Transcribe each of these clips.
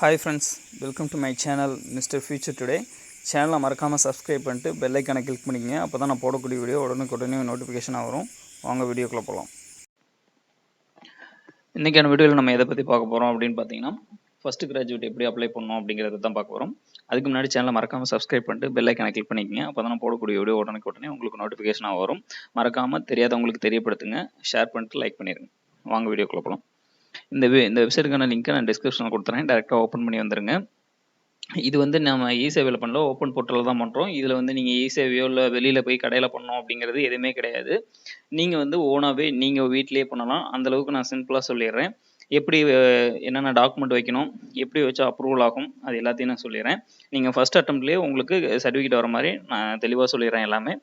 Hi friends welcome to my channel mister future today சேனலை மறக்காமல் subscribe பண்ணிட்டு bell ஐக்கானை கிளிக் பண்ணிக்கங்க. அப்போ தான் நான் போடக்கூடிய வீடியோ உடனுக்குடனே நோட்டிஃபிகேஷனாக வரும். வாங்க வீடியோக்குள்ளே போகலாம் இன்றைக்கான வீடியோவில் நம்ம எதை பற்றி பார்க்க போகிறோம் அப்படின்னு பார்த்தீங்கன்னா ஃபஸ்ட்டு கிராஜுவேட் எப்படி அப்ளை பண்ணணும் அப்படிங்கிறத தான் பார்க்க போகிறோம் அதுக்கு முன்னாடி சேனலை மறக்காமல் சப்ஸ்கிரைப் பண்ணிட்டு பெல் ஐக்கானை கிளிக் பண்ணிக்கங்க. அப்போ தான் போடக்கூடிய வீடியோ உடனுக்கு உடனே உங்களுக்கு நோட்டிஃபிகேஷனாக வரும். மறக்காமல் தெரியாதவங்களுக்கு தெரியப்படுத்துங்க. ஷேர் பண்ணிட்டு லைக் பண்ணிடுங்க வாங்க வீடியோக்குள்ளே போகலாம் இந்த வே- இந்த வெப்சைட்டுக்கான லிங்க்கை நான் டிஸ்கிரிப்ஷனில் கொடுத்துறேன். டேரெக்டாக ஓப்பன் பண்ணி வந்துருங்க. இது வந்து நம்ம இ சேவையில் பண்ணல ஓப்பன் போர்ட்டலில் தான் பண்ணுறோம் இதில் வந்து நீங்கள் இ சேவையோ இல்லை வெளியில் போய் கடையில் பண்ணோம் அப்படிங்கிறது எதுவுமே கிடையாது. நீங்கள் வந்து ஓனாகவே நீங்கள் வீட்டிலேயே பண்ணலாம். அந்த அளவுக்கு நான் சிம்பிளாக சொல்லிடுறேன். எப்படி என்னென்ன டாக்குமெண்ட் வைக்கணும் எப்படி வச்சா அப்ரூவல் ஆகும் அது எல்லாத்தையும் நான் சொல்லிடுறேன். நீங்கள் ஃபஸ்ட் அட்டம்ப்ட்லேயே உங்களுக்கு சர்டிஃபிகேட் வர மாதிரி நான் தெளிவாக சொல்லிடுறேன் எல்லாமே.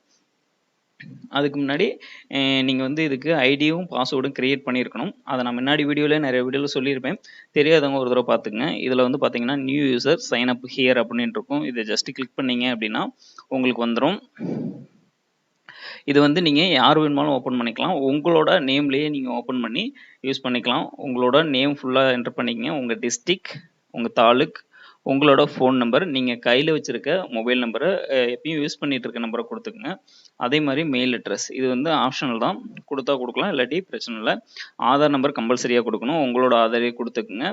அதுக்கு முன்னாடி நீங்கள் வந்து இதுக்கு ஐடியும் பாஸ்வேர்டும் க்ரியேட் பண்ணியிருக்கணும். அதை நான் முன்னாடி வீடியோவில் நிறைய வீடியோவில் சொல்லியிருப்பேன். தெரியாதவங்க ஒரு தடவை பார்த்துங்க இதில் வந்து பார்த்தீங்கன்னா new user sign up here அப்படின்னு இருக்கும். இதை ஜஸ்ட் கிளிக் பண்ணீங்க அப்படின்னா உங்களுக்கு வந்துடும் இது வந்து நீங்கள் யார் வேணுமாலும் ஓப்பன் பண்ணிக்கலாம். உங்களோட நேம்லேயே நீங்கள் ஓப்பன் பண்ணி யூஸ் பண்ணிக்கலாம். உங்களோட நேம் ஃபுல்லாக என்டர் பண்ணிக்கங்க. உங்கள் டிஸ்ட்ரிக் உங்கள் தாலுக் உங்களோட ஃபோன் நம்பர் நீங்கள் கையில் வச்சுருக்க மொபைல் நம்பரை எப்பயும் யூஸ் பண்ணிகிட்டு இருக்க நம்பரை கொடுத்துக்குங்க. அதே மாதிரி மெயில் அட்ரஸ் இது வந்து ஆப்ஷனல் தான். கொடுத்தா கொடுக்கலாம் இல்லாட்டி பிரச்சனை இல்லை. ஆதார் நம்பர் கம்பல்சரியாக கொடுக்கணும். உங்களோட ஆதாரே கொடுத்துக்குங்க.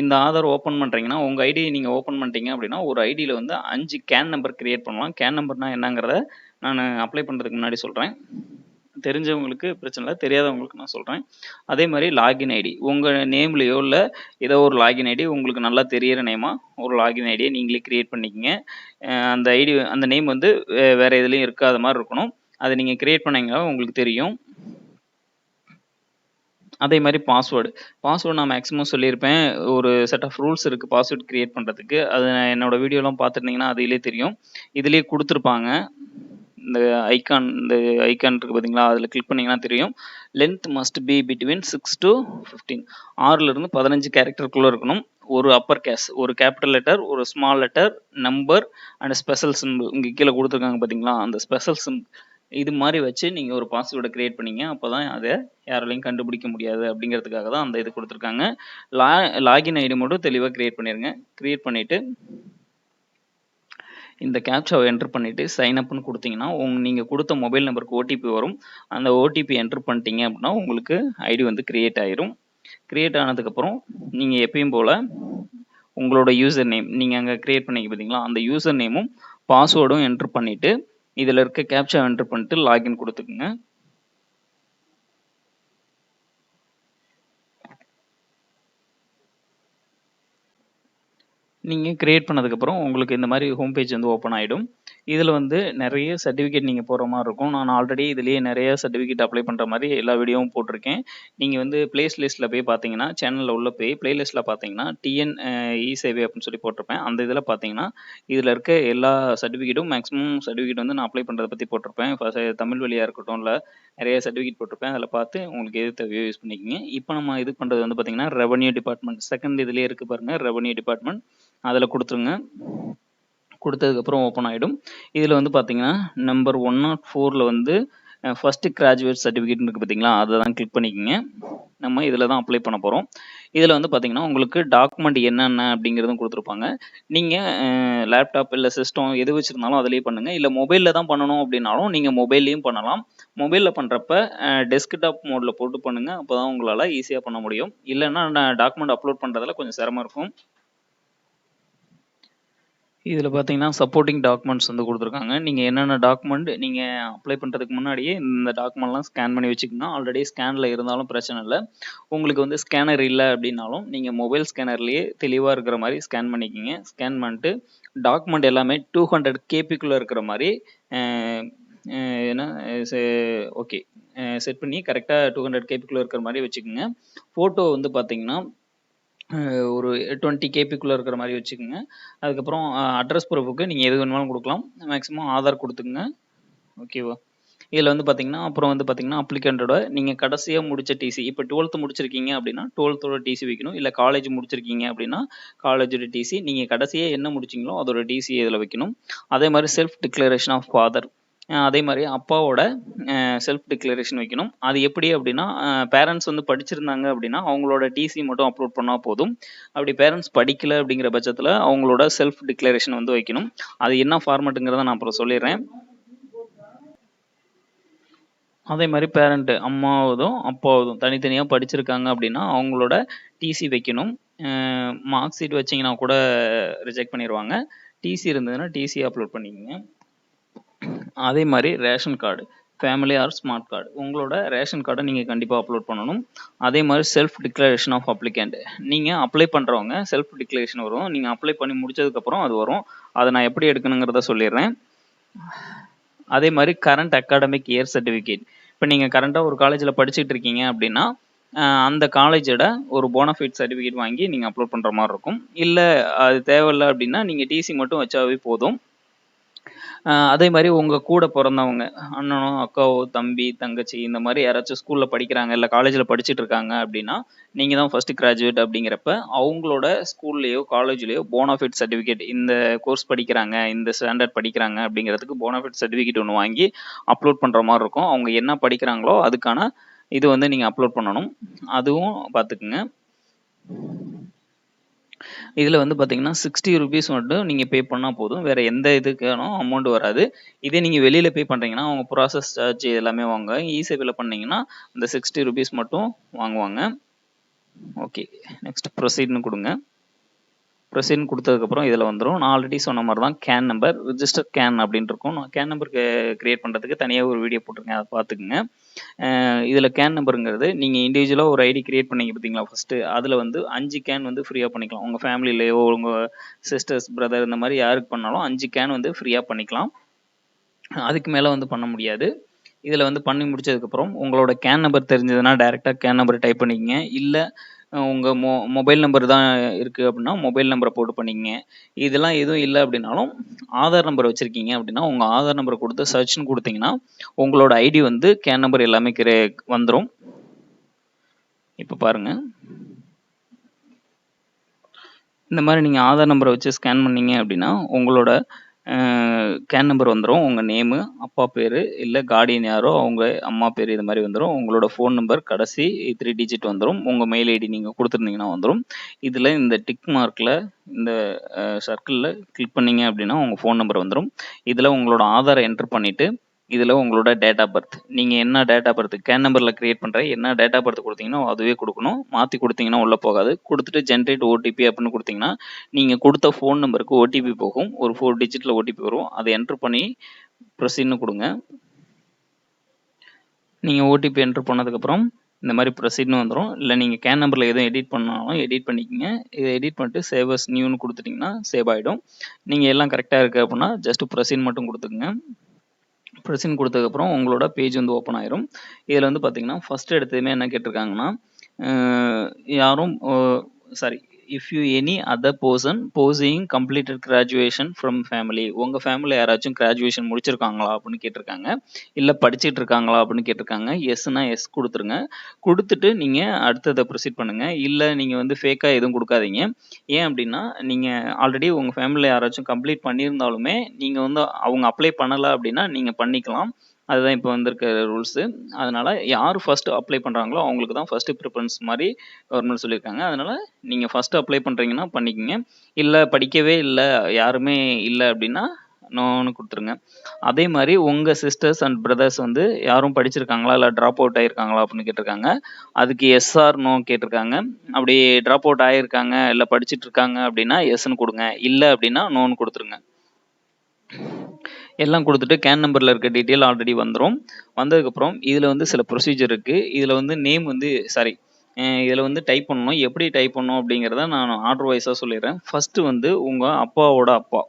இந்த ஆதார் ஓப்பன் பண்ணுறீங்கன்னா உங்கள் ஐடி நீங்கள் ஓப்பன் பண்ணிட்டீங்க அப்படின்னா ஒரு ஐடியில் வந்து அஞ்சு கேன் நம்பர் க்ரியேட் பண்ணலாம். கேன் நம்பர்னால் என்னங்கிறத நான் அப்ளை பண்ணுறதுக்கு முன்னாடி சொல்கிறேன் தெரிஞ்சவங்களுக்கு பிரச்சனை இல்லை தெரியாதவங்களுக்கு நான் சொல்கிறேன் அதே மாதிரி லாகின் ஐடி உங்கள் நேம்லேயோ இல்லை ஏதோ ஒரு லாகின் ஐடி உங்களுக்கு நல்லா தெரியிற நேமாக ஒரு லாகின் ஐடியை நீங்களே கிரியேட் பண்ணிக்கங்க. அந்த ஐடி அந்த நேம் வந்து வே- எதுலேயும் இருக்காத மாதிரி இருக்கணும். அதை நீங்கள் கிரியேட் பண்ணிங்கன்னா உங்களுக்கு தெரியும். அதே மாதிரி பாஸ்வேர்டு பாஸ்வேர்டு நான் மேக்ஸிமம் சொல்லியிருப்பேன். ஒரு செட் ஆஃப் ரூல்ஸ் இருக்குது பாஸ்வேர்டு கிரியேட் பண்ணுறதுக்கு அது என்னோடய என்னோட வீடியோலாம் பார்த்துருந்தீங்கன்னா அதிலே தெரியும். இதுலேயே கொடுத்துருப்பாங்க. இந்த ஐக்கான் இந்த ஐக்கான் இருக்குது பார்த்தீங்களா அதில் கிளிக் பண்ணிங்கன்னா தெரியும். Length must be between six to fifteen ஆறுலேருந்து பதினஞ்சு கேரக்டருக்குள்ளே இருக்கணும். ஒரு அப்பர் கேஸ் ஒரு கேபிட்டல் லெட்டர் ஒரு small letter number and special simple இங்கே கீழே கொடுத்துருக்காங்க பார்த்தீங்களா அந்த ஸ்பெஷல் சிம் இது மாதிரி வச்சு நீங்கள் ஒரு பாஸ்வேர்டை கிரியேட் பண்ணீங்க. அப்போ தான் அதை யாராலையும் கண்டுபிடிக்க முடியாது அப்படிங்கிறதுக்காக தான் அந்த இது கொடுத்துருக்காங்க. லா லாகின் ஐடி மட்டும் தெளிவாக கிரியேட் பண்ணிடுங்க கிரியேட் பண்ணிவிட்டு இந்த கேப்சாவை என்ட்ரு பண்ணிவிட்டு சைன் அப்னு கொடுத்தீங்கன்னா உங் நீங்கள் கொடுத்த மொபைல் நம்பருக்கு ஓடிபி வரும். அந்த ஓடிபி என்ட்ரு பண்ணிட்டீங்க அப்படின்னா உங்களுக்கு ஐடி வந்து க்ரியேட் ஆயிரும். க்ரியேட் ஆனதுக்கப்புறம் நீங்கள் எப்பயும் போல் உங்களோட யூசர் நேம் நீங்கள் அங்கே க்ரியேட் பண்ணிக்க பார்த்தீங்களா அந்த யூசர் நேமும் பாஸ்வேர்டும் என்ட்ரு பண்ணிவிட்டு இதில் இருக்க கேப்சா என்ட்ரு பண்ணிட்டு லாகின் கொடுத்துக்குங்க. நீங்கள் கிரியேட் பண்ணதுக்கப்புறம் உங்களுக்கு இந்த மாதிரி ஹோம் பேஜ் வந்து ஓப்பன் ஆகிடும் இதில் வந்து நிறைய சர்டிஃபிகேட் நீங்கள் போடுற மாதிரி இருக்கும். நான் ஆல்ரெடி இதுலேயே நிறைய சர்டிஃபிகேட் அப்ளை பண்ணுற மாதிரி எல்லா வீடியோவும் போட்டிருக்கேன். நீங்கள் வந்து பிளேஸ் லிஸ்ட்டில் போய் பார்த்தீங்கன்னா சேனலில் உள்ள போய் பிளேலிஸ்ட்டில் பார்த்தீங்கன்னா டிஎன் இ சேவை அப்படின்னு சொல்லி போட்டிருப்பேன். அந்த இதில் பார்த்தீங்கன்னா இதில் இருக்க எல்லா சர்டிஃபிகேட்டும் மேக்ஸிமம் சர்டிஃபிகேட் வந்து நான் அப்ளை பண்ணுறதை பற்றி போட்டிருப்பேன். ஃபர்ஸ்ட் தமிழ் வழியாக இருக்கட்டும் இல்லை நிறைய சர்டிஃபிகேட் போட்டிருப்பேன். அதில் பார்த்து உங்களுக்கு எது தேவையோ யூஸ் பண்ணிக்கோங்க. இப்போ நம்ம இது பண்ணுறது வந்து பார்த்தீங்கன்னா ரெவன்யூ டிபார்ட்மெண்ட் செகண்ட் இதுலேயே இருக்குது பாருங்கள் ரெவன்யூ டிபார்ட்மெண்ட் அதில் கொடுத்துருங்க. கொடுத்ததுக்கப்புறம் ஓப்பன் ஆகிடும் இதில் வந்து பார்த்தீங்கன்னா நம்பர் ஒன் நாட் ஃபோரில் வந்து ஃபஸ்ட்டு கிராஜுவேட் சர்டிஃபிகேட் இருக்குது பார்த்தீங்களா அதை தான் கிளிக் பண்ணிக்கோங்க. நம்ம இதில் தான் அப்ளை பண்ண போகிறோம் இதில் வந்து பார்த்தீங்கன்னா உங்களுக்கு டாக்குமெண்ட் என்னென்ன அப்படிங்கிறதும் கொடுத்துருப்பாங்க. நீங்கள் லேப்டாப் இல்லை சிஸ்டம் எது வச்சுருந்தாலும் அதிலேயே பண்ணுங்கள் இல்லை மொபைலில் தான் பண்ணணும் அப்படின்னாலும் நீங்கள் மொபைல்லையும் பண்ணலாம். மொபைலில் பண்ணுறப்ப டெஸ்க்டாப் மோடில் போட்டு பண்ணுங்கள் அப்போ தான் உங்களால் ஈஸியாக பண்ண முடியும். இல்லைன்னா டாக்குமெண்ட் அப்லோட் பண்ணுறதுல கொஞ்சம் சிரமம் இருக்கும். இதில் பார்த்தீங்கன்னா சப்போர்ட்டிங் டாக்குமெண்ட்ஸ் வந்து கொடுத்துருக்காங்க. நீங்கள் என்னென்ன டாக்குமெண்ட் நீங்கள் அப்ளை பண்ணுறதுக்கு முன்னாடியே இந்த டாக்குமெண்ட்லாம் ஸ்கேன் பண்ணி வச்சுக்கணும். ஆல்ரெடி ஸ்கேனில் இருந்தாலும் பிரச்சனை இல்லை. உங்களுக்கு வந்து ஸ்கேனர் இல்லை அப்படின்னாலும் நீங்கள் மொபைல் ஸ்கேனர்லேயே தெளிவாக இருக்கிற மாதிரி ஸ்கேன் பண்ணிக்கிங்க. ஸ்கேன் பண்ணிட்டு டாக்குமெண்ட் எல்லாமே டூ ஹண்ட்ரட் கேபிக்குள்ளே இருக்கிற மாதிரி ஏன்னா என்ன ஓகே செட் பண்ணி கரெக்டாக டூ ஹண்ட்ரட் கேபிக்குள்ளே இருக்கிற மாதிரி வச்சுக்கோங்க. ஃபோட்டோ வந்து பார்த்தீங்கன்னா ஒரு டுவெண்ட்டி கேபிக்குள்ளே இருக்கிற மாதிரி வச்சுக்கோங்க. அதுக்கப்புறம் அட்ரஸ் ப்ரூஃபுக்கு நீங்கள் எது வேணுமாலும் கொடுக்கலாம். மேக்ஸிமம் ஆதார் கொடுத்துக்குங்க. ஓகேவா இதில் வந்து பார்த்தீங்கன்னா அப்புறம் வந்து பார்த்தீங்கன்னா அப்ளிகண்ட்டோட நீங்கள் கடைசியாக முடித்த டிசி இப்போ டுவெல்த்து முடிச்சிருக்கீங்க அப்படின்னா டுவெல்த்தோட டிசி வைக்கணும். இல்லை காலேஜ் முடிச்சிருக்கீங்க அப்படின்னா காலேஜோட டிசி நீங்கள் கடைசியாக என்ன முடிச்சிங்களோ அதோட டிசி இதில் வைக்கணும். அதே மாதிரி செல்ஃப் டிக்ளரேஷன் ஆஃப் ஃபாதர் அதே மாதிரி அப்பாவோட செல்ஃப் டிக்ளரேஷன் வைக்கணும். அது எப்படி அப்படின்னா பேரண்ட்ஸ் வந்து படிச்சிருந்தாங்க அப்படின்னா அவங்களோட டிசி மட்டும் அப்லோட் பண்ணால் போதும். அப்படி பேரண்ட்ஸ் படிக்கல அப்படிங்கிற பட்சத்தில் அவங்களோட செல்ஃப் டிக்ளரேஷன் வந்து வைக்கணும். அது என்ன ஃபார்மேட்டுங்கிறத நான் அப்புறம் சொல்லிடுறேன். அதே மாதிரி பேரண்ட்டு அம்மாவதும் அப்பாவதும் தனித்தனியாக படிச்சிருக்காங்க அப்படின்னா அவங்களோட டிசி வைக்கணும். மார்க் ஷீட் வச்சிங்கன்னா கூட ரிஜெக்ட் பண்ணிடுவாங்க டிசி இருந்ததுன்னா டிசி அப்லோட் பண்ணிக்கோங்க. அதே மாதிரி ration card family or smart card உங்களோட ரேஷன் கார்டை நீங்கள் கண்டிப்பாக அப்லோட் பண்ணணும். அதே மாதிரி செல்ஃப் டிக்ளரேஷன் ஆஃப் அப்ளிகேண்ட் நீங்கள் அப்ளை பண்ணுறவங்க செல்ஃப் டிக்ளரேஷன் வரும். நீங்கள் அப்ளை பண்ணி முடிச்சதுக்கப்புறம் அது வரும். அதை நான் எப்படி எடுக்கணுங்கிறத சொல்லிடுறேன். அதே மாதிரி கரண்ட் அகாடமிக் இயர் சர்டிஃபிகேட் இப்போ நீங்கள் கரண்ட்டாக ஒரு காலேஜில் படிச்சுட்டு இருக்கீங்க அப்படின்னா அந்த காலேஜோட ஒரு போனஃபைட் சர்டிஃபிகேட் வாங்கி நீங்கள் அப்லோட் பண்ணுற மாதிரி இருக்கும். இல்லை அது தேவையில்லை அப்படின்னா நீங்கள் டிசி மட்டும் வச்சாவே போதும். அதே மாதிரி உங்கள் கூட பிறந்தவங்க அண்ணனோ அக்காவோ தம்பி தங்கச்சி இந்த மாதிரி யாராச்சும் ஸ்கூலில் படிக்கிறாங்க இல்லை காலேஜில் படிச்சுட்டு இருக்காங்க அப்படின்னா நீங்கள் தான் ஃபஸ்ட்டு கிராஜுவேட் அப்படிங்கிறப்ப அவங்களோட ஸ்கூல்லையோ காலேஜ்லேயோ போனாஃபிட் சர்டிஃபிகேட் இந்த கோர்ஸ் படிக்கிறாங்க இந்த ஸ்டாண்டர்ட் படிக்கிறாங்க அப்படிங்கிறதுக்கு போனாஃபிட் சர்டிஃபிகேட் ஒன்று வாங்கி அப்லோட் பண்ணுற மாதிரி இருக்கும். அவங்க என்ன படிக்கிறாங்களோ அதுக்கான இது வந்து நீங்கள் அப்லோட் பண்ணணும். அதுவும் பார்த்துக்குங்க. இதில் வந்து பார்த்தீங்கன்னா சிக்ஸ்டி ருபீஸ் மட்டும் நீங்கள் பே பண்ணால் போதும். வேறு எந்த இதுக்கான அமௌண்ட் வராது. இதே நீங்கள் வெளியில் பே பண்ணுறீங்கன்னா அவங்க ப்ராசஸ் சார்ஜ் எல்லாமே வாங்க இ பண்ணிங்கன்னா பண்ணீங்கன்னா அந்த சிக்ஸ்டி ருபீஸ் மட்டும் வாங்குவாங்க. ஓகே நெக்ஸ்ட் ப்ரொசீட்னு கொடுங்க. ப்ரொசீட்னு கொடுத்ததுக்கப்புறம் இதில் வந்துடும் நான் ஆல்ரெடி சொன்ன மாதிரி தான் கேன் நம்பர் ரிஜிஸ்டர் கேன் அப்படின்ட்டு இருக்கும். நான் கேன் நம்பர் கிரியேட் பண்ணுறதுக்கு தனியாக ஒரு வீடியோ போட்டிருக்கேன். அதை பார்த்துக்குங்க. இதில் கேன் நம்பருங்கிறது நீங்கள் இண்டிவிஜுவலாக ஒரு ஐடி கிரியேட் பண்ணீங்க பார்த்தீங்களா ஃபஸ்ட்டு அதில் வந்து அஞ்சு கேன் வந்து ஃப்ரீயாக பண்ணிக்கலாம். உங்கள் ஃபேமிலியிலேயோ உங்கள் சிஸ்டர்ஸ் பிரதர் இந்த மாதிரி யாருக்கு பண்ணாலும் அஞ்சு கேன் வந்து ஃப்ரீயாக பண்ணிக்கலாம். அதுக்கு மேலே வந்து பண்ண முடியாது. இதில் வந்து பண்ணி முடிச்சதுக்கப்புறம் உங்களோட கேன் நம்பர் தெரிஞ்சதுன்னா டேரெக்டாக கேன் நம்பர் டைப் பண்ணிக்கங்க. இல்லை உங்கள் மொ மொபைல் நம்பர் தான் இருக்குது அப்படின்னா மொபைல் நம்பரை போட்டு பண்ணிக்கங்க. இதெல்லாம் எதுவும் இல்லை அப்படின்னாலும் ஆதார் நம்பர் வச்சுருக்கீங்க அப்படின்னா உங்கள் ஆதார் நம்பரை கொடுத்து சர்ச்னு கொடுத்தீங்கன்னா உங்களோட ஐடி வந்து கேன் நம்பர் எல்லாமே கிரே வந்துடும் இப்போ பாருங்கள் இந்த மாதிரி நீங்கள் ஆதார் நம்பரை வச்சு ஸ்கேன் பண்ணீங்க அப்படின்னா உங்களோட கேன் நம்பர் வந்துடும் உங்கள் நேமு அப்பா பேர் இல்லை கார்டியன் யாரோ அவங்க அம்மா பேர் இது மாதிரி வந்துடும் உங்களோட ஃபோன் நம்பர் கடைசி த்ரீ டிஜிட் வந்துடும் உங்கள் மெயில் ஐடி நீங்கள் கொடுத்துருந்தீங்கன்னா வந்துடும் இதில் இந்த டிக் மார்க்கில் இந்த சர்க்கிளில் கிளிக் பண்ணீங்க அப்படின்னா உங்கள் ஃபோன் நம்பர் வந்துடும் இதில் உங்களோட ஆதாரை என்ட்ரு பண்ணிவிட்டு இதில் உங்களோட டேட் ஆஃப் பர்த் நீங்கள் என்ன டேட் ஆஃப் பர்த் கேன் நம்பரில் க்ரியேட் பண்ணுற என்ன டேட் ஆஃப் பர்த் கொடுத்தீங்கன்னா அதுவே கொடுக்கணும். மாற்றி கொடுத்தீங்கன்னா உள்ளே போகாது. கொடுத்துட்டு ஜென்ரேட் ஓடிபி அப்படின்னு கொடுத்தீங்கன்னா நீங்கள் கொடுத்த ஃபோன் நம்பருக்கு ஓடிபி போகும். ஒரு ஃபோர் டிஜிட்டில் ஓடிபி வரும். அதை என்ட்ரு பண்ணி ப்ரொசீட்னு கொடுங்க. நீங்கள் ஓடிபி என்ட்ரு பண்ணதுக்கப்புறம் இந்த மாதிரி ப்ரொசீட்னு வந்துடும் இல்லை நீங்கள் கேன் நம்பரில் எதுவும் எடிட் பண்ணாலும் எடிட் பண்ணிக்கோங்க. இதை எடிட் பண்ணிட்டு சேவஸ் நியூன்னு கொடுத்துட்டிங்கன்னா சேவ் ஆகிடும் நீங்கள் எல்லாம் கரெக்டாக இருக்குது அப்படின்னா ஜஸ்ட் ப்ரொசீட் மட்டும் கொடுத்துக்குங்க. ப்ரெசென்ட் கொடுத்ததுக்கப்புறம் உங்களோட பேஜ் வந்து ஓப்பன் ஆயிரும். இதில் வந்து பார்த்தீங்கன்னா ஃபஸ்ட் எடுத்ததுமே என்ன கேட்டிருக்காங்கன்னா யாரும் sorry if you any other person posing completed graduation from family உங்கள் ஃபேமிலியில் யாராச்சும் கிராஜுவேஷன் முடிச்சிருக்காங்களா அப்படின்னு கேட்டிருக்காங்க. இல்லை படிச்சுட்டு இருக்காங்களா அப்படின்னு கேட்டிருக்காங்க. எஸ்னா எஸ் கொடுத்துருங்க. கொடுத்துட்டு நீங்கள் அடுத்ததை ப்ரொசீட் பண்ணுங்கள் இல்லை நீங்கள் வந்து ஃபேக்காக எதுவும் கொடுக்காதீங்க. ஏன் அப்படின்னா நீங்கள் ஆல்ரெடி உங்கள் ஃபேமிலியில் யாராச்சும் கம்ப்ளீட் பண்ணியிருந்தாலுமே நீங்கள் வந்து அவங்க அப்ளை பண்ணலை அப்படின்னா நீங்கள் பண்ணிக்கலாம். அதுதான் இப்போ வந்திருக்க ரூல்ஸு அதனால் யார் ஃபஸ்ட்டு அப்ளை பண்ணுறாங்களோ அவங்களுக்கு தான் ஃபஸ்ட்டு ப்ரிஃபரன்ஸ் மாதிரி கவர்மெண்ட் சொல்லியிருக்காங்க. அதனால் நீங்கள் ஃபஸ்ட்டு அப்ளை பண்ணுறீங்கன்னா பண்ணிக்கோங்க. இல்லை படிக்கவே இல்லை யாருமே இல்லை அப்படின்னா நோன்னு கொடுத்துருங்க. அதே மாதிரி உங்கள் சிஸ்டர்ஸ் அண்ட் பிரதர்ஸ் வந்து யாரும் படிச்சிருக்காங்களா இல்லை ட்ராப் அவுட் ஆகிருக்காங்களா அப்படின்னு கேட்டிருக்காங்க. அதுக்கு எஸ்ஆர் நோ கேட்டிருக்காங்க. அப்படி ட்ராப் அவுட் ஆகிருக்காங்க இல்லை படிச்சுட்டு இருக்காங்க அப்படின்னா எஸ்ன்னு கொடுங்க. இல்லை அப்படின்னா நோன்னு கொடுத்துருங்க. எல்லாம் கொடுத்துட்டு கேன் நம்பரில் இருக்க டீட்டெயில் ஆல்ரெடி வந்துடும் வந்ததுக்கப்புறம் இதில் வந்து சில ப்ரொசீஜர் இருக்குது இதில் வந்து நேம் வந்து சாரி இதில் வந்து டைப் பண்ணணும். எப்படி டைப் பண்ணணும் அப்படிங்கிறத நான் ஆர்டர் வைஸாக சொல்லிடுறேன். ஃபஸ்ட்டு வந்து உங்கள் அப்பாவோட அப்பா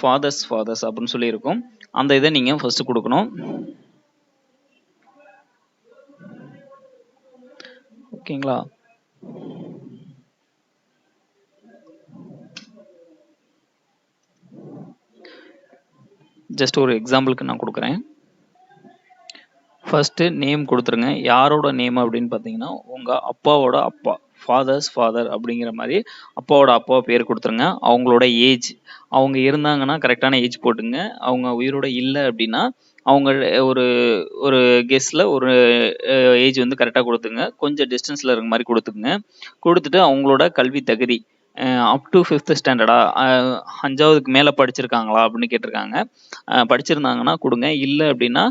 ஃபாதர்ஸ் ஃபாதர்ஸ் அப்படின்னு சொல்லியிருக்கோம். அந்த இதை நீங்கள் ஃபஸ்ட்டு கொடுக்கணும். ஓகேங்களா? ஜஸ்ட் ஒரு எக்ஸாம்பிளுக்கு நான் கொடுக்குறேன். ஃபஸ்ட்டு நேம் கொடுத்துருங்க. யாரோட நேம் அப்படின்னு பார்த்தீங்கன்னா உங்கள் அப்பாவோட அப்பா. ஃபாதர்ஸ் ஃபாதர் அப்படிங்கிற மாதிரி அப்பாவோட அப்பா பேர் கொடுத்துருங்க. அவங்களோட ஏஜ் அவங்க இருந்தாங்கன்னா கரெக்டான ஏஜ் போட்டுங்க. அவங்க உயிரோட இல்லை அப்படின்னா அவங்க ஒரு ஒரு கெஸ்டில் ஒரு ஏஜ் வந்து கரெக்டாக கொடுத்துங்க கொஞ்சம் டிஸ்டன்ஸில் இருக்க மாதிரி கொடுத்துக்குங்க. கொடுத்துட்டு அவங்களோட கல்வி தகுதி. அப் டு ஃபிஃப்த் ஸ்டாண்டர்டா அஞ்சாவதுக்கு மேலே படிச்சிருக்காங்களா அப்படின்னு கேட்டிருக்காங்க. அஹ் படிச்சிருந்தாங்கன்னா கொடுங்க. இல்லை அப்படின்னா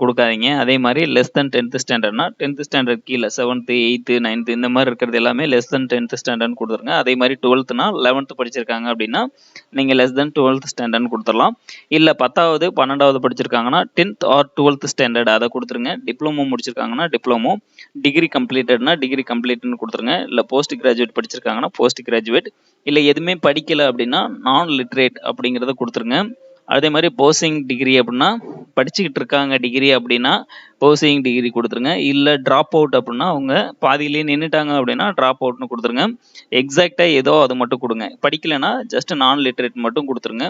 கொடுக்காதீங்க. அதே மாதிரி லெஸ் தென் டென்த்து ஸ்டாண்டர்ட்னா டென்த் ஸ்டாண்டர்ட் கீழே செவன்த்து எயித்து நைன்த்து இந்த மாதிரி இருக்கிறது எல்லாமே லெஸ் தென் டென்த்து ஸ்டாண்டர்ட்னு கொடுத்துருங்க. அதே மாதிரி டுவெல்த்துனா லெவன்த்து படிச்சிருக்காங்க அப்படின்னா நீங்கள் லெஸ் தென் டுவெல்த் ஸ்டாண்டர்ட்னு கொடுத்துடலாம். இல்லை பத்தாவது பன்னெண்டாவது படிச்சிருக்காங்கன்னா டென்த் ஆர் டுவெல்த் ஸ்டாண்டர்ட் அதை கொடுத்துருங்க. டிப்ளமோ முடிச்சிருக்காங்கன்னா டிப்ளமோ டிகிரி கம்ப்ளீட்டட்னா டிகிரி கம்ப்ளீட்னு கொடுத்துருங்க. இல்லை போஸ்ட் கிராஜுவேட் படிச்சிருக்காங்கன்னா போஸ்ட் கிராஜுவேட் இல்லை எதுவுமே படிக்கலை அப்படின்னா நான் லிட்ரேட் அப்படிங்கிறத கொடுத்துருங்க. அதே மாதிரி போசிங் டிகிரி அப்படின்னா படிச்சுக்கிட்டு இருக்காங்க டிகிரி அப்படின்னா போசிங் டிகிரி கொடுத்துருங்க. இல்லை ட்ராப் அவுட் அப்படின்னா அவங்க பாதியிலேயே நின்றுட்டாங்க அப்படின்னா ட்ராப் அவுட்னு கொடுத்துருங்க. எக்ஸாக்டாக ஏதோ அது மட்டும் கொடுங்க. படிக்கலைன்னா ஜஸ்ட் நான் லிட்ரேட் மட்டும் கொடுத்துருங்க.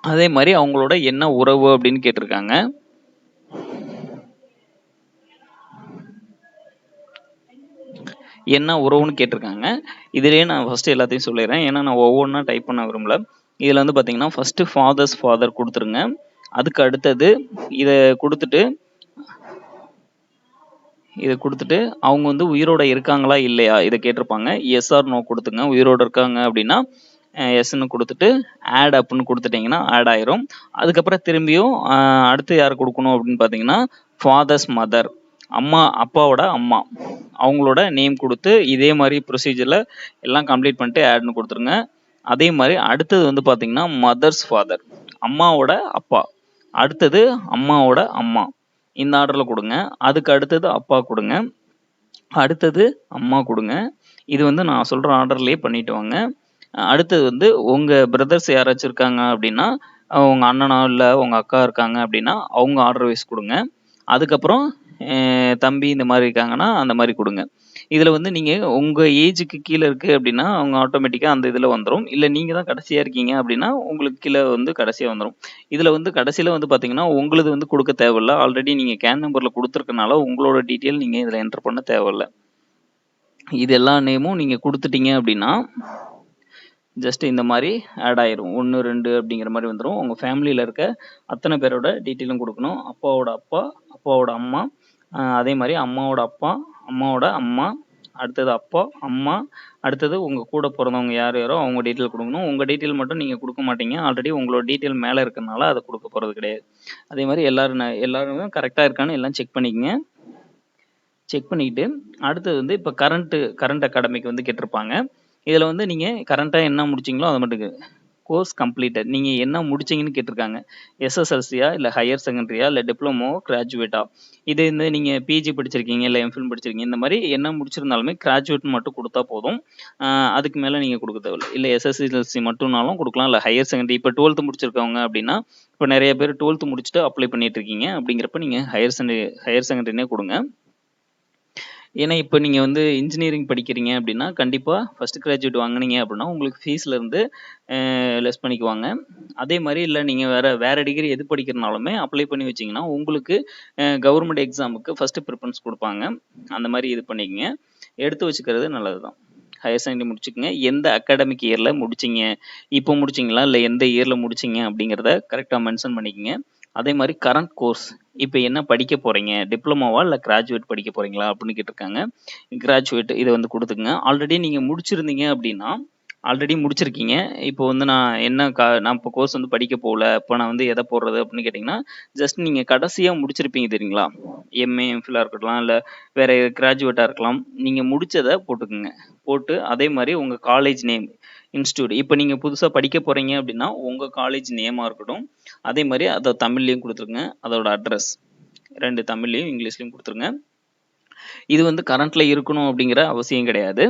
அதே மாதிரி அவங்களோட என்ன உறவு அப்படின்னு கேட்டிருக்காங்க. என்ன உறவுன்னு கேட்டிருக்காங்க. இதுலேயே நான் ஃபஸ்ட்டு எல்லாத்தையும் சொல்லிடுறேன். ஏன்னா நான் ஒவ்வொன்றா டைப் பண்ண விரும்பல. இதில் வந்து பார்த்தீங்கன்னா ஃபஸ்ட்டு ஃபாதர்ஸ் ஃபாதர் கொடுத்துருங்க. அதுக்கு அடுத்தது இதை கொடுத்துட்டு இதை கொடுத்துட்டு அவங்க வந்து உயிரோட இருக்காங்களா இல்லையா? இதை கேட்டிருப்பாங்க. எஸ் ஆர் நோ கொடுத்துங்க. உயிரோட இருக்காங்க அப்படின்னா எஸ்ன்னு கொடுத்துட்டு ஆட் அப்புன்னு கொடுத்துட்டிங்கன்னா ஆட் ஆயிரும். அதுக்கப்புறம் திரும்பியும் அடுத்து யார் கொடுக்கணும் அப்படின்னு பார்த்தீங்கன்னா ஃபாதர்ஸ் மதர் அம்மா அப்பாவோட அம்மா. அவங்களோட நேம் கொடுத்து இதே மாதிரி ப்ரொசீஜரில் எல்லாம் கம்ப்ளீட் பண்ணிட்டு ஆட்னு கொடுத்துருங்க. அதே மாதிரி அடுத்தது வந்து பார்த்தீங்கன்னா மதர்ஸ் ஃபாதர் அம்மாவோட அப்பா. அடுத்தது அம்மாவோட அம்மா. இந்த ஆர்டரில் கொடுங்க. அதுக்கு அடுத்தது அப்பா கொடுங்க. அடுத்தது அம்மா கொடுங்க. இது வந்து நான் சொல்கிற ஆர்டர்லேயே பண்ணிட்டு வாங்க. அடுத்தது வந்து உங்கள் பிரதர்ஸ் யாராச்சும் இருக்காங்க அப்படின்னா உங்கள் அண்ணனோ இல்லை உங்கள் அக்கா இருக்காங்க அப்படின்னா அவங்க ஆர்டர் வைஸ் கொடுங்க. அதுக்கப்புறம் தம்பி இந்த மாதிரி இருக்காங்கன்னா அந்த மாதிரி கொடுங்க. இதில் வந்து நீங்கள் உங்கள் ஏஜுக்கு கீழே இருக்குது அப்படின்னா அவங்க ஆட்டோமேட்டிக்காக அந்த இதில் வந்துடும் இல்லை நீங்கள் தான் கடைசியாக இருக்கீங்க அப்படின்னா உங்களுக்கு கீழே வந்து கடைசியாக வந்துடும் இதில் வந்து கடைசியில் வந்து பார்த்தீங்கன்னா உங்களுது வந்து கொடுக்க தேவையில்ல. ஆல்ரெடி நீங்கள் கேன் நம்பரில் கொடுத்துருக்கனால உங்களோட டீட்டெயில் நீங்கள் இதில் என்டர் பண்ண தேவையில்ல. இது எல்லா நேமும் நீங்கள் கொடுத்துட்டீங்க அப்படின்னா ஜஸ்ட் இந்த மாதிரி ஆட் ஆயிரும். ஒன்று ரெண்டு அப்படிங்கிற மாதிரி வந்துடும் உங்கள் ஃபேமிலியில் இருக்க அத்தனை பேரோட டீட்டெயிலும் கொடுக்கணும். அப்பாவோட அப்பா அப்பாவோட அம்மா அதே மாதிரி அம்மாவோட அப்பா அம்மாவோட அம்மா அடுத்தது அப்பா அம்மா அடுத்தது உங்கள் கூட பிறந்தவங்க யார் யாரோ அவங்க டீட்டெயில் கொடுக்கணும். உங்கள் டீட்டெயில் மட்டும் நீங்கள் கொடுக்க மாட்டீங்க. ஆல்ரெடி உங்களோட டீட்டெயில் மேலே இருக்கிறனால அதை கொடுக்க போகிறது கிடையாது. அதே மாதிரி எல்லோரும் எல்லாருமே கரெக்டாக இருக்கான்னு எல்லாம் செக் பண்ணிக்கங்க. செக் பண்ணிக்கிட்டு அடுத்தது வந்து இப்போ கரண்ட்டு கரண்ட் அகாடமிக்கு வந்து கேட்டிருப்பாங்க. இதில் வந்து நீங்கள் கரண்ட்டாக என்ன முடிச்சிங்களோ அதை மட்டும் கோர்ஸ் கம்ப்ளீட்டட் நீங்கள் என்ன முடிச்சீங்கன்னு கேட்டிருக்காங்க. எஸ்எஸ்எல்சியா இல்லை ஹையர் செகண்டரியா இல்லை டிப்ளமோ கிராஜுவேட்டா இது இந்த நீங்கள் பிஜி படிச்சிருக்கீங்க இல்லை எம்ஃபில் படிச்சிருக்கீங்க இந்த மாதிரி என்ன முடிச்சிருந்தாலுமே கிராஜுவேட் மட்டும் கொடுத்தா போதும். அதுக்கு மேலே நீங்கள் கொடுக்க தேவையில்ல. இல்லை எஸ்எஸ்எல்சி மட்டும்னாலும் கொடுக்கலாம். இல்லை ஹையர் செகண்டரி இப்போ டுவெல்த்து முடிச்சிருக்கவங்க அப்படின்னா இப்போ நிறைய பேர் டுவெல்த்து முடிச்சுட்டு அப்ளை பண்ணிட்டு இருக்கீங்க. அப்படிங்கிறப்ப நீங்கள் ஹையர் செகண்டரி ஹையர் செகண்டரினே கொடுங்க. ஏன்னா இப்போ நீங்கள் வந்து இன்ஜினியரிங் படிக்கிறீங்க அப்படின்னா கண்டிப்பாக ஃபஸ்ட் கிராஜுவேட் வாங்குனீங்க அப்படின்னா உங்களுக்கு ஃபீஸ்லேருந்து லெஸ் பண்ணிக்குவாங்க. அதே மாதிரி இல்லை நீங்கள் வேறு வேறு டிகிரி எது படிக்கிறனாலுமே அப்ளை பண்ணி வச்சிங்கன்னா உங்களுக்கு கவர்மெண்ட் எக்ஸாமுக்கு ஃபஸ்ட்டு ப்ரிஃபரன்ஸ் கொடுப்பாங்க. அந்த மாதிரி இது பண்ணிக்கங்க. எடுத்து வச்சுக்கிறது நல்லது தான் ஹையர் செகண்டரி முடிச்சுக்கோங்க. எந்த அகாடமிக் இயரில் முடிச்சிங்க? இப்போ முடிச்சிங்களா? இல்லை எந்த இயரில் முடிச்சிங்க? அப்படிங்கிறத கரெக்டாக மென்ஷன் பண்ணிக்கோங்க. அதே மாதிரி கரண்ட் கோர்ஸ் இப்போ என்ன படிக்க போகிறீங்க டிப்ளமோவா இல்லை கிராஜுவேட் படிக்க போகிறீங்களா அப்படின்னு கேட்டிருக்காங்க. கிராஜுவேட் இதை வந்து கொடுத்துக்குங்க. ஆல்ரெடி நீங்கள் முடிச்சிருந்தீங்க அப்படின்னா ஆல்ரெடி முடிச்சிருக்கீங்க. இப்போ வந்து நான் என்ன கா நான் இப்போ கோர்ஸ் வந்து படிக்க போகல இப்போ நான் வந்து எதை போடுறது அப்படின்னு கேட்டிங்கன்னா ஜஸ்ட் நீங்கள் கடைசியாக முடிச்சிருப்பீங்க தெரியுங்களா? எம்ஏ எம்ஃபிலாக இருக்கலாம் இல்லை வேறு கிராஜுவேட்டாக இருக்கலாம். நீங்கள் முடித்ததை போட்டுக்குங்க. போட்டு அதே மாதிரி உங்கள் காலேஜ் நேம் இன்ஸ்டியூட். இப்போ நீங்கள் புதுசாக படிக்க போகிறீங்க அப்படின்னா உங்கள் காலேஜ் நேமாக இருக்கட்டும். அதே மாதிரி அதை தமிழ்லேயும் கொடுத்துருங்க. அதோட அட்ரஸ் ரெண்டு தமிழ்லையும் இங்கிலீஷ்லையும் கொடுத்துருங்க. இது வந்து கரண்ட்ல இருக்கணும் அப்படிங்கிற அவசியம் கிடையாது.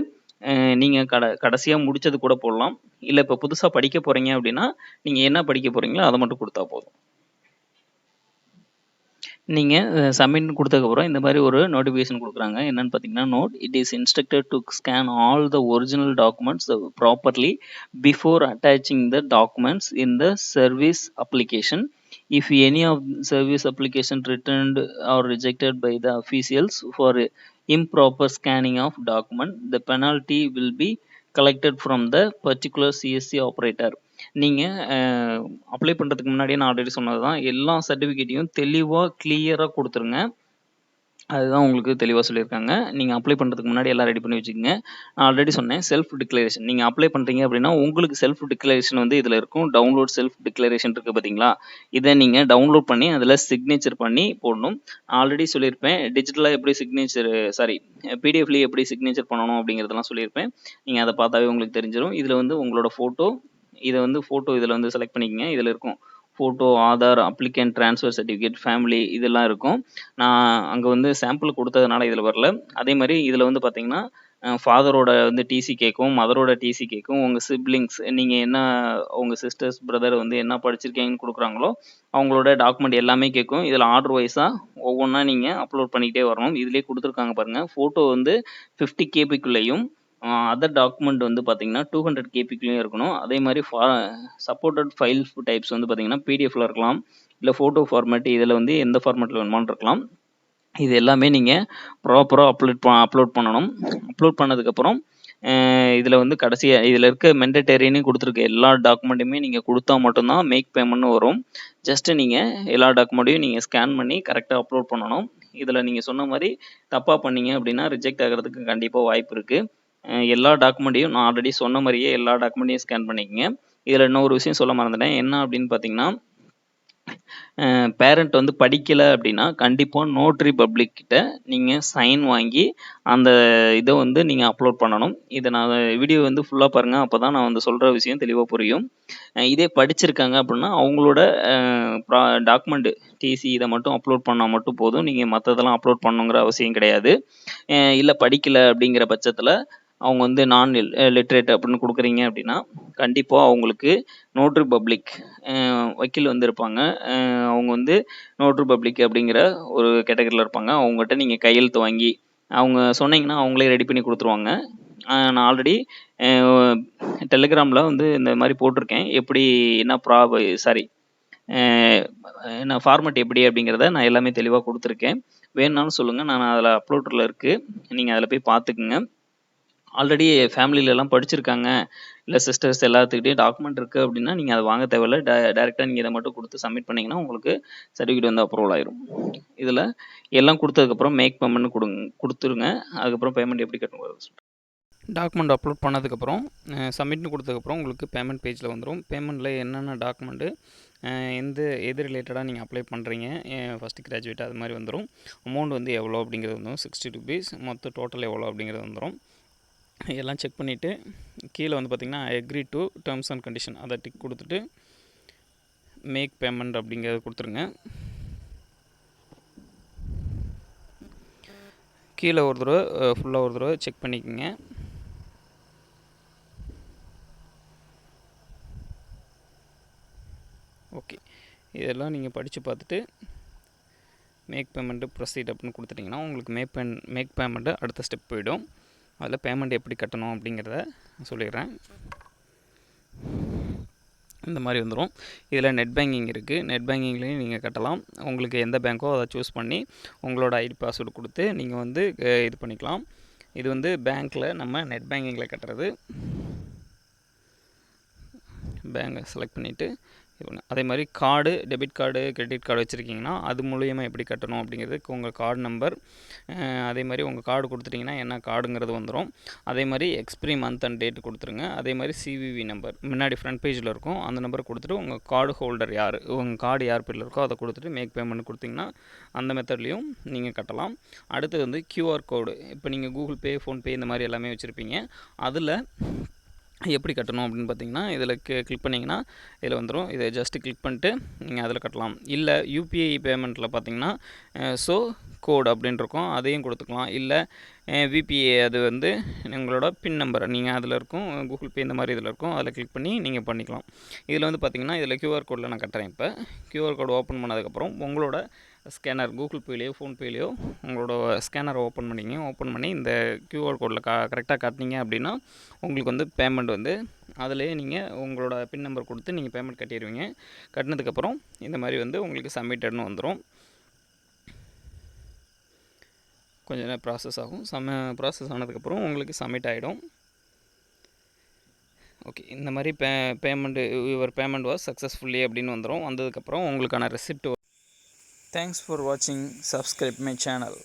நீங்கள் கட கடைசியா முடிச்சது கூட போடலாம். இல்லை இப்போ புதுசாக படிக்க போறீங்க அப்படின்னா நீங்கள் என்ன படிக்க போறீங்களோ அதை மட்டும் கொடுத்தா போதும். நீங்க சப்மிட் கொடுத்ததுக்கப்புறம் இந்த மாதிரி ஒரு நோட்டிஃபிகேஷன் கொடுக்குறாங்க என்னன்னு பார்த்தீங்கன்னா note it is instructed to scan all the original documents properly before attaching the documents in the service application if any of service application returned or rejected by the officials for improper scanning of document the penalty will be collected from the particular CSC operator நீங்கள் apply பண்ணுறதுக்கு முன்னாடியே நான் already சொன்னது தான் எல்லா சர்டிஃபிகேட்டையும் தெளிவாக கிளியராக கொடுத்துருங்க. அதுதான் உங்களுக்கு தெளிவாக சொல்லியிருக்காங்க. நீங்கள் அப்ளை பண்ணுறதுக்கு முன்னாடி எல்லாம் ரெடி பண்ணி வச்சுக்கோங்க. நான் ஆல்ரெடி சொன்னேன் செல்ஃப் டிக்ளரேஷன் நீங்கள் அப்ளை பண்ணுறீங்க அப்படின்னா உங்களுக்கு செல்ஃப் டிக்ளரேஷன் வந்து இதில் இருக்கும். டவுன்லோட் செல்ஃப் டிக்ளரேஷன் இருக்குது பார்த்தீங்களா இதை நீங்கள் டவுன்லோட் பண்ணி அதில் சிக்னேச்சர் பண்ணி போடணும். ஆல்ரெடி சொல்லியிருப்பேன். டிஜிட்டலாக எப்படி சிக்னேச்சர் சாரி பிடிஎஃப்லேயே எப்படி சிக்னேச்சர் பண்ணணும் அப்படிங்கிறதெல்லாம் சொல்லியிருப்பேன். நீங்கள் அதை பார்த்தாவே உங்களுக்கு தெரிஞ்சிடும் இதில் வந்து உங்களோட ஃபோட்டோ இதை வந்து ஃபோட்டோ இதில் வந்து செலக்ட் பண்ணிக்கங்க. இதில் இருக்கும் photo Aadhaar applicant transfer certificate family இதெல்லாம் இருக்கும். நான் அங்கே வந்து சாம்பிள் கொடுத்ததுனால இதில் வரல. அதே மாதிரி இதில் வந்து பார்த்தீங்கன்னா ஃபாதரோட வந்து டிசி கேட்கும் மதரோட டிசி கேட்கும். உங்கள் சிப்ளிங்ஸ் நீங்கள் என்ன உங்கள் சிஸ்டர்ஸ் பிரதர் வந்து என்ன படிச்சிருக்கீங்கன்னு கொடுக்குறாங்களோ அவங்களோட டாக்குமெண்ட் எல்லாமே கேட்கும். இதில் ஆர்டர் வைஸாக ஒவ்வொன்றா நீங்கள் அப்லோட் பண்ணிக்கிட்டே வரணும். இதிலே கொடுத்துருக்காங்க பாருங்கள் ஃபோட்டோ வந்து ஃபிஃப்டி கேபிக்குள்ளேயும் அதர் டாக்குமெண்ட் வந்து பார்த்தீங்கன்னா டூ ஹண்ட்ரட் கேபிக்குள்ளேயும் இருக்கணும். அதே மாதிரி ஃபா சப்போர்ட்டட் ஃபைல் டைப்ஸ் வந்து பார்த்தீங்கன்னா பிடிஎஃப்ல இருக்கலாம். இல்லை ஃபோட்டோ ஃபார்மேட் இதில் வந்து எந்த ஃபார்மேட்டில் வேணுமான்னு இருக்கலாம். இது எல்லாமே நீங்கள் ப்ராப்பராக அப்லோட் ப அப்லோட் பண்ணணும். அப்லோட் பண்ணதுக்கப்புறம் இதில் வந்து கடைசியாக இதில் இருக்க மெண்டட்டேரியன்னு கொடுத்துருக்க எல்லா டாக்குமெண்ட்டுமே நீங்கள் கொடுத்தா மட்டும்தான் மேக் பேமெண்ட்னு வரும். ஜஸ்ட்டு நீங்கள் எல்லா டாக்குமெண்ட்டையும் நீங்கள் ஸ்கேன் பண்ணி கரெக்டாக அப்லோட் பண்ணணும். இதில் நீங்கள் சொன்ன மாதிரி தப்பாக பண்ணீங்க அப்படின்னா ரிஜெக்ட் ஆகிறதுக்கு கண்டிப்பாக வாய்ப்பு இருக்குது எல்லா டாக்குமெண்ட்டையும் நான் ஆல்ரெடி சொன்ன மாதிரியே எல்லா டாக்குமெண்ட்டையும் ஸ்கேன் பண்ணிக்கோங்க. இதில் இன்னொரு விஷயம் சொல்ல மறந்துட்டேன். என்ன அப்படின்னு பார்த்தீங்கன்னா பேரண்ட் வந்து படிக்கலை அப்படின்னா கண்டிப்பாக நோட்ரி பப்ளிக் கிட்ட நீங்கள் சைன் வாங்கி அந்த இதை வந்து நீங்கள் அப்லோட் பண்ணணும். இதை நான் வீடியோ வந்து ஃபுல்லாக பாருங்கள் அப்போ தான் நான் வந்து சொல்கிற விஷயம் தெளிவாக புரியும். இதே படிச்சிருக்காங்க அப்படின்னா அவங்களோட டாக்குமெண்ட் டிசி இதை மட்டும் அப்லோட் பண்ணால் மட்டும் போதும். நீங்கள் மற்றதெல்லாம் அப்லோட் பண்ணுங்கிற அவசியம் கிடையாது. இல்லை படிக்கலை அப்படிங்கிற பட்சத்தில் அவங்க வந்து நான் லிட்ரேட் eh, அப்படின்னு கொடுக்குறீங்க அப்படின்னா கண்டிப்பாக அவங்களுக்கு நோட்ரி பப்ளிக் eh, வக்கீல் வந்து இருப்பாங்க eh, அவங்க வந்து நோட்ரி பப்ளிக் அப்படிங்கிற ஒரு கேட்டகரியில் இருப்பாங்க. அவங்ககிட்ட நீங்கள் கையெழுத்து வாங்கி அவங்க சொன்னீங்கன்னா அவங்களே ரெடி பண்ணி கொடுத்துருவாங்க. நான் ஆல்ரெடி டெலிகிராமில் வந்து இந்த மாதிரி போட்டிருக்கேன். எப்படி என்ன ப்ரா சாரி என்ன ஃபார்மெட் எப்படி அப்படிங்கிறத நான் எல்லாமே தெளிவாக கொடுத்துருக்கேன். வேணும்னாலும் சொல்லுங்கள் நான் அதில் அப்லோட்டரில் இருக்குது நீங்கள் அதில் போய் பார்த்துக்குங்க. ஆல்ரெடி ஃபேமிலியிலலாம் படிச்சிருக்காங்க. இல்லை சிஸ்டர்ஸ் எல்லாத்துக்கிட்டையும் டாக்குமெண்ட் இருக்குது அப்படின்னா நீங்கள் அதை வாங்க தேவையில்ல. டே டேரெக்டாக நீங்கள் இதை மட்டும் கொடுத்து சப்மிட் பண்ணிங்கன்னா உங்களுக்கு சர்டிஃபிகேட் வந்து அப்ரூவல் ஆயிரும். இதில் எல்லாம் கொடுத்ததுக்கப்புறம் மேக் பேமெண்ட் கொடுங்க கொடுத்துருங்க. அதுக்கப்புறம் பேமெண்ட் எப்படி கட்டணும் டாக்குமெண்ட் அப்லோட் பண்ணதுக்கப்புறம் சப்மிட்னு கொடுத்ததுக்கப்புறம் உங்களுக்கு பேமெண்ட் பேஜில் வந்துடும் பேமெண்ட்டில் என்னென்ன டாக்குமெண்ட்டு எந்த எது ரிலேட்டடாக நீங்கள் அப்ளை பண்ணுறீங்க ஃபஸ்ட்டு கிராஜுவேட் அது மாதிரி வந்துடும் அமௌண்ட் வந்து எவ்வளோ அப்படிங்கிறது வந்துடும் சிக்ஸ்டி ருபீஸ் மொத்தம் டோட்டல் எவ்வளோ அப்படிங்கிறது வந்துடும் எல்லாம் செக் பண்ணிவிட்டு கீழே வந்து பார்த்திங்கன்னா agree to terms and condition அதை டிக் கொடுத்துட்டு மேக் பேமெண்ட் அப்படிங்கிறத கொடுத்துருங்க. கீழே ஒரு தடவை ஃபுல்லாக ஒரு தடவை செக் பண்ணிக்கோங்க. ஓகே இதெல்லாம் நீங்கள் படித்து பார்த்துட்டு மேக் பேமெண்ட்டு ப்ரொசீட் அப்படின்னு கொடுத்துட்டிங்கன்னா உங்களுக்கு மேக் பேன் மேக் பேமெண்ட்டு அடுத்த ஸ்டெப் போயிடும். அதில் பேமெண்ட் எப்படி கட்டணும் அப்படிங்கிறத சொல்லிடுறேன். இந்த மாதிரி வந்துடும் இதில் நெட் பேங்கிங் இருக்குது. நெட் பேங்கிங்லேயும் நீங்கள் கட்டலாம். உங்களுக்கு எந்த பேங்க்கோ அதை சூஸ் பண்ணி உங்களோட ஐடி பாஸ்வேர்டு கொடுத்து நீங்கள் வந்து இது பண்ணிக்கலாம். இது வந்து பேங்க்கில் நம்ம நெட் பேங்கிங்கில் கட்டுறது. பேங்கை செலக்ட் பண்ணிவிட்டு அதே மாதிரி card debit card credit card வச்சுருக்கீங்கன்னா அது மூலயமா எப்படி கட்டணும் அப்படிங்கிறதுக்கு உங்கள் கார்டு நம்பர். அதே மாதிரி உங்கள் கார்டு கொடுத்துட்டிங்கன்னா என்ன கார்டுங்கிறது வந்துடும் அதே மாதிரி எக்ஸ்பிரி மந்த் அண்ட் டேட் கொடுத்துருங்க. அதே மாதிரி சிவிவி நம்பர். முன்னாடி ஃப்ரண்ட் பேஜில் இருக்கும். அந்த நம்பர் கொடுத்துட்டு உங்கள் கார்டு ஹோல்டர் யார் உங்கள் கார்டு யார் பேரில் இருக்கோ அதை கொடுத்துட்டு மேக் பேமெண்ட் கொடுத்தீங்கன்னா அந்த மெத்தட்லேயும் நீங்கள் கட்டலாம். அடுத்தது வந்து கியூஆர் கோடு இப்போ நீங்கள் கூகுள் பே ஃபோன்பே இந்த மாதிரி எல்லாமே வச்சுருப்பீங்க. அதில் எப்படி கட்டணும் அப்படின்னு பார்த்தீங்கன்னா இதில் கிளிக் பண்ணிங்கன்னா இதில் வந்துடும் இதை ஜஸ்ட்டு கிளிக் பண்ணிட்டு நீங்கள் அதில் கட்டலாம். இல்லை யூபிஐ பேமெண்ட்டில் பார்த்தீங்கன்னா ஸோ கோட் அப்படின்னு இருக்கும். அதையும் கொடுத்துக்கலாம். இல்லை விபிஏ அது வந்து உங்களோட பின் நம்பர் நீங்கள் அதில் இருக்கும் கூகுள் பே இந்த மாதிரி இதில் இருக்கும். அதில் கிளிக் பண்ணி நீங்கள் பண்ணிக்கலாம். இதில் வந்து பார்த்திங்கன்னா இதில் கியூஆர் கோடில் நான் கட்டுறேன் இப்போ. கியூஆர் கோடு ஓப்பன் பண்ணதுக்கப்புறம் உங்களோட ஸ்கேனர் கூகுள் பேலேயோ ஃபோன்பேலேயோ உங்களோட ஸ்கேனரை ஓப்பன் பண்ணிங்க. ஓப்பன் பண்ணி இந்த க்யூஆர் கோடில் கா கரெக்டாக காட்டினீங்க அப்படின்னா உங்களுக்கு வந்து பேமெண்ட் வந்து அதிலே நீங்கள் உங்களோட பின் நம்பர் கொடுத்து நீங்கள் பேமெண்ட் கட்டிடுவீங்க. கட்டினதுக்கப்புறம் இந்த மாதிரி வந்து உங்களுக்கு சப்மிட்டட்னு வந்துடும் கொஞ்ச நேரம் ப்ராசஸ் ஆகும். சம ப்ராசஸ் ஆனதுக்கப்புறம் உங்களுக்கு சப்மிட் ஆகிடும் ஓகே இந்த மாதிரி pay payment your payment was successfully அப்படின்னு வந்துடும் வந்ததுக்கப்புறம் உங்களுக்கான ரெசிப்ட் தேங்க்ஸ் ஃபார் வாட்சிங் சப்ஸ்கிரைப் மை சேனல்